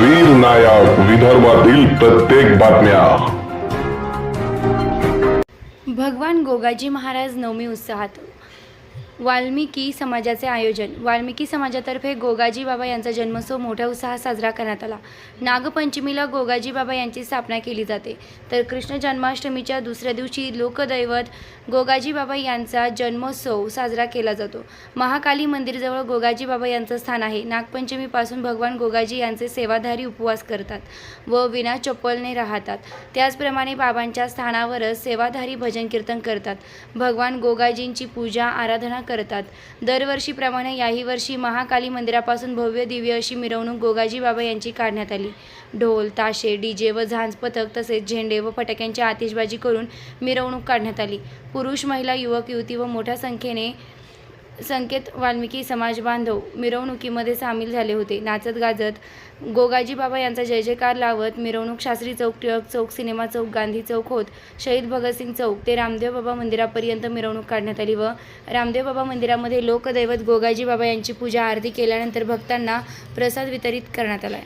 वीर नायक विदर्भातील प्रत्येक बातम्या. भगवान गोगाजी महाराज नवमी उत्साहात. वाल्मिकी समाजाचे आयोजन. वाल्मिकी समाजातर्फे गोगाजी बाबा यांचा जन्मोत्सव मोठ्या उत्साहात साजरा करण्यात आला. नागपंचमीला गोगाजी बाबा यांची स्थापना केली जाते. तर कृष्ण जन्माष्टमीच्या दुसऱ्या दिवशी लोकदैवत गोगाजी बाबा यांचा जन्मोत्सव साजरा केला जातो. महाकाली मंदिरजवळ गोगाजी बाबा यांचं स्थान आहे. नागपंचमीपासून भगवान गोगाजी यांचे सेवाधारी उपवास करतात व विना चप्पलने राहतात. त्याचप्रमाणे बाबांच्या स्थानावरच सेवाधारी भजन कीर्तन करतात. भगवान गोगाजींची पूजा आराधना करतात. दरवर्षीप्रमाणे याही वर्षी महाकाली मंदिरापासून भव्य दिव्य अशी मिरवणूक गोगाजी बाबा यांची काढण्यात आली. ढोल ताशे डीजे व झांज पथक तसेच झेंडे व फटाक्यांची आतिषबाजी करून मिरवणूक काढण्यात आली. पुरुष महिला युवक युवती व मोठ्या संख्येने संकेत वाल्मिकी समाज बांधव मिरवणुकीमध्ये सामील झाले होते. नाचत गाजत गोगाजी बाबा यांचा जय जयकार लावत मिरवणूक शास्त्री चौक टिळक चौक सिनेमा चौक गांधी चौक होत. शहीद भगतसिंग चौक ते रामदेव बाबा मंदिरापर्यंत मिरवणूक काढण्यात आली व रामदेव बाबा मंदिरामध्ये लोकदैवत गोगाजी बाबा यांची पूजा आरती केल्यानंतर भक्तांना प्रसाद वितरित करण्यात आला.